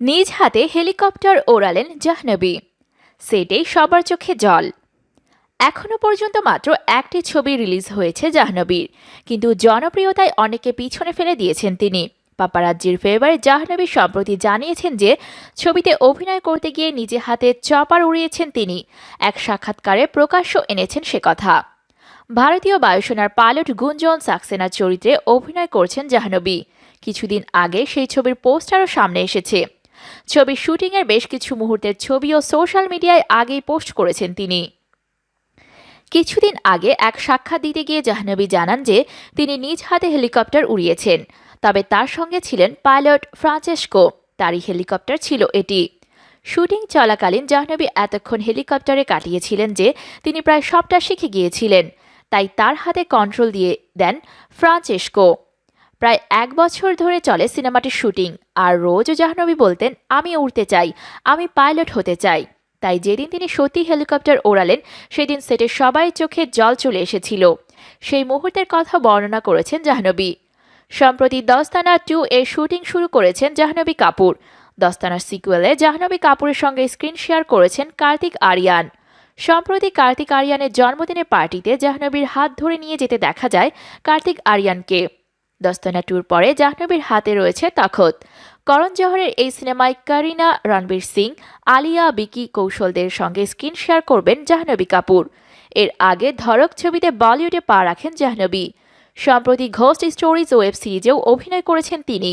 নিজ হাতে হেলিকপ্টার ওড়ালেন জাহ্নবী। সেটেই সবার চোখে জল। এখনও পর্যন্ত মাত্র একটি ছবি রিলিজ হয়েছে জাহ্নবীর, কিন্তু জনপ্রিয়তায় অনেকে পিছনে ফেলে দিয়েছেন তিনি। পাপারাজ্জির ফেভারে জাহ্নবী সম্প্রতি জানিয়েছেন যে, ছবিতে অভিনয় করতে গিয়ে নিজে হাতে চপার উড়িয়েছেন তিনি। এক সাক্ষাৎকারে প্রকাশ্য এনেছেন সে কথা। ভারতীয় বায়ুসেনার পাইলট গুঞ্জন সাক্সেনার চরিত্রে অভিনয় করছেন জাহ্নবী। কিছুদিন আগে সেই ছবির পোস্টারও সামনে এসেছে। ছবির শুটিংয়ের বেশ কিছু মুহূর্তের ছবিও সোশ্যাল মিডিয়ায় আগেই পোস্ট করেছেন তিনি। কিছুদিন আগে এক সাক্ষাৎ দিতে গিয়ে জাহ্নবী জানান যে, তিনি নিজ হাতে হেলিকপ্টার উড়িয়েছেন। তবে তার সঙ্গে ছিলেন পাইলট ফ্রান্সেসকো তারই হেলিকপ্টার ছিল এটি। শুটিং চলাকালীন জাহ্নবী এতক্ষণ হেলিকপ্টারে কাটিয়েছিলেন যে, তিনি প্রায় সবটা শিখে গিয়েছিলেন। তাই তার হাতে কন্ট্রোল দিয়ে দেন ফ্রান্সেসকো প্রায় এক বছর ধরে চলে সিনেমাটির শুটিং। আর রোজও জাহ্নবী বলতেন, আমি উড়তে চাই, আমি পাইলট হতে চাই। তাই যেদিন তিনি সত্যি হেলিকপ্টার ওড়ালেন, সেদিন সেটের সবাই চোখে জল চলে এসেছিল। সেই মুহূর্তের কথা বর্ণনা করেছেন জাহ্নবী। সম্প্রতি দস্তানা টু এর শুটিং শুরু করেছেন জাহ্নবী কাপুর। দস্তানার সিকুয়েলে জাহ্নবী কাপুরের সঙ্গে স্ক্রিন শেয়ার করেছেন কার্তিক আরিয়ান। সম্প্রতি কার্তিক আরিয়ানের জন্মদিনের পার্টিতে জাহ্নবীর হাত ধরে নিয়ে যেতে দেখা যায় কার্তিক আরিয়ানকে। দস্তানা টুর পরে জাহ্নবীর হাতে রয়েছে তখত করণ জহরের এই সিনেমায় কারিনা রণবীর সিং, আলিয়া বিকি কৌশলদের সঙ্গে স্ক্রিন শেয়ার করবেন জাহ্নবী কাপুর। এর আগে ধরক ছবিতে বলিউডে পা রাখেন জাহ্নবী। সম্প্রতি ঘোস্ট স্টোরিজ ওয়েব সিরিজেও অভিনয় করেছেন তিনি।